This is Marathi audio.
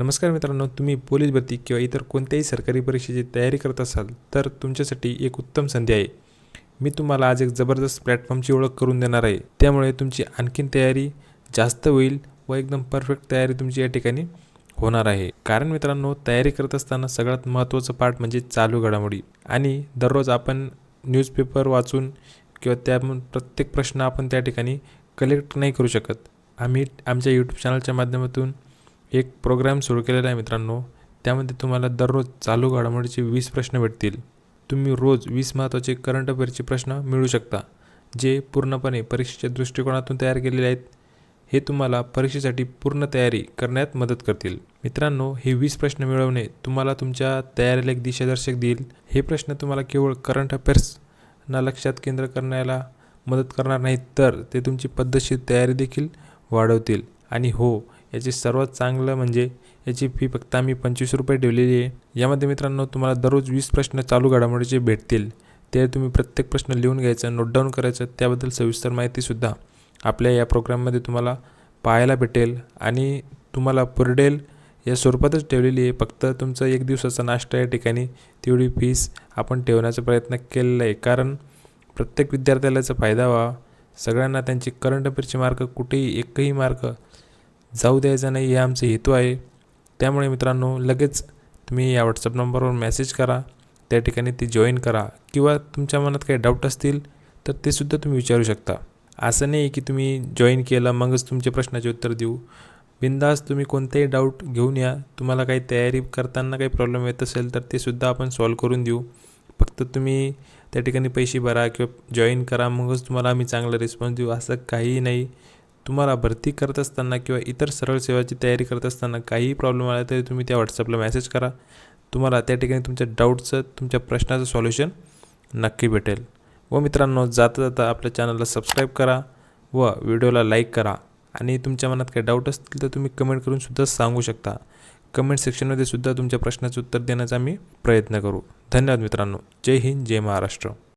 नमस्कार मित्रांनो तुम्ही पोलीस भरती किंवा इतर कोणत्याही सरकारी परीक्षेची तयारी करत असाल तर तुमच्यासाठी एक उत्तम संधी आहे. मी तुम्हाला आज एक जबरदस्त प्लॅटफॉर्मची ओळख करून देणार आहे. त्यामुळे तुमची आणखीन तयारी जास्त होईल व एकदम परफेक्ट तयारी तुमची या ठिकाणी होणार आहे. कारण मित्रांनो तयारी करत असताना सगळ्यात महत्त्वाचं पार्ट म्हणजे चालू घडामोडी. आणि दररोज आपण न्यूजपेपर वाचून किंवा त्या प्रत्येक प्रश्न आपण त्या ठिकाणी कलेक्ट नाही करू शकत. आम्ही आमच्या यूट्यूब चॅनलच्या माध्यमातून एक प्रोग्राम सुरू केलेला आहे मित्रांनो. त्यामध्ये तुम्हाला दररोज चालू घडामोडीचे वीस प्रश्न भेटतील. तुम्ही रोज वीस महत्त्वाचे करंट अफेअरचे प्रश्न मिळू शकता जे पूर्णपणे परीक्षेच्या दृष्टिकोनातून तयार केलेले आहेत. हे तुम्हाला परीक्षेसाठी पूर्ण तयारी करण्यात मदत करतील. मित्रांनो हे वीस प्रश्न मिळवणे तुम्हाला तुमच्या तयारीला एक दिशादर्शक देईल. हे प्रश्न तुम्हाला केवळ करंट अफेअर्सना लक्षात केंद्र करण्याला मदत करणार नाहीत तर ते तुमची पद्धतशीर तयारी देखील वाढवतील. आणि हो याची सर्वात चांगलं म्हणजे याची फी फक्त आम्ही पंचवीस रुपये ठेवलेली आहे. यामध्ये मित्रांनो तुम्हाला दररोज वीस प्रश्न चालू घडामोडीचे भेटतील. ते तुम्ही प्रत्येक प्रश्न लिहून घ्यायचा नोट डाऊन करायचं त्याबद्दल सविस्तर माहितीसुद्धा आपल्या या प्रोग्राममध्ये तुम्हाला पाहायला भेटेल. आणि तुम्हाला पुरडेल या स्वरूपातच ठेवलेली आहे. फक्त तुमचं एक दिवसाचा नाश्ता या ठिकाणी तेवढी फीस आपण ठेवण्याचा प्रयत्न केलेला आहे. कारण प्रत्येक विद्यार्थ्याला याचा फायदा व्हावा. सगळ्यांना त्यांची करंट अफेअरचे मार्क कुठेही एकही मार्क जाऊ द्यायचा नाही हे आमचे हेतू आहे. त्यामुळे मित्रांनो लगेच तुम्ही या व्हॉट्सअप नंबरवर मेसेज करा. त्या ठिकाणी ती जॉईन करा. किंवा तुमच्या मनात काही डाऊट असतील तर ते सुद्धा तुम्ही विचारू शकता. असं नाही की तुम्ही जॉईन केलं मगच तुमच्या प्रश्नाचे उत्तर देऊ. बिंदास तुम्ही कोणतेही डाऊट घेऊन या. तुम्हाला काही तयारी करताना काही प्रॉब्लेम येत असेल तर ते सुद्धा आपण सॉल्व करून देऊ. फक्त तुम्ही त्या ठिकाणी पैसे भरा किंवा जॉईन करा मगच तुम्हाला आम्ही चांगला रिस्पॉन्स देऊ. असं काहीही नाही. तुम्हाला भरती करत असताना किंवा इतर सरळ सेवाची तयारी करत असताना काहीही प्रॉब्लेम आला तरी तुम्ही त्या व्हॉट्सअपला मेसेज करा. तुम्हाला त्या ठिकाणी तुमच्या डाऊटचं तुमच्या प्रश्नाचं सॉल्युशन नक्की भेटेल. व मित्रांनो जाता जाता आपल्या चॅनलला सबस्क्राईब करा व व्हिडिओला लाईक करा. आणि तुमच्या मनात काही डाऊट असतील तर तुम्ही कमेंट करून सुद्धा सांगू शकता. कमेंट सेक्शनमध्ये सुद्धा तुमच्या प्रश्नाचं उत्तर देण्याचा आम्ही प्रयत्न करू. धन्यवाद मित्रांनो. जय हिंद जय महाराष्ट्र.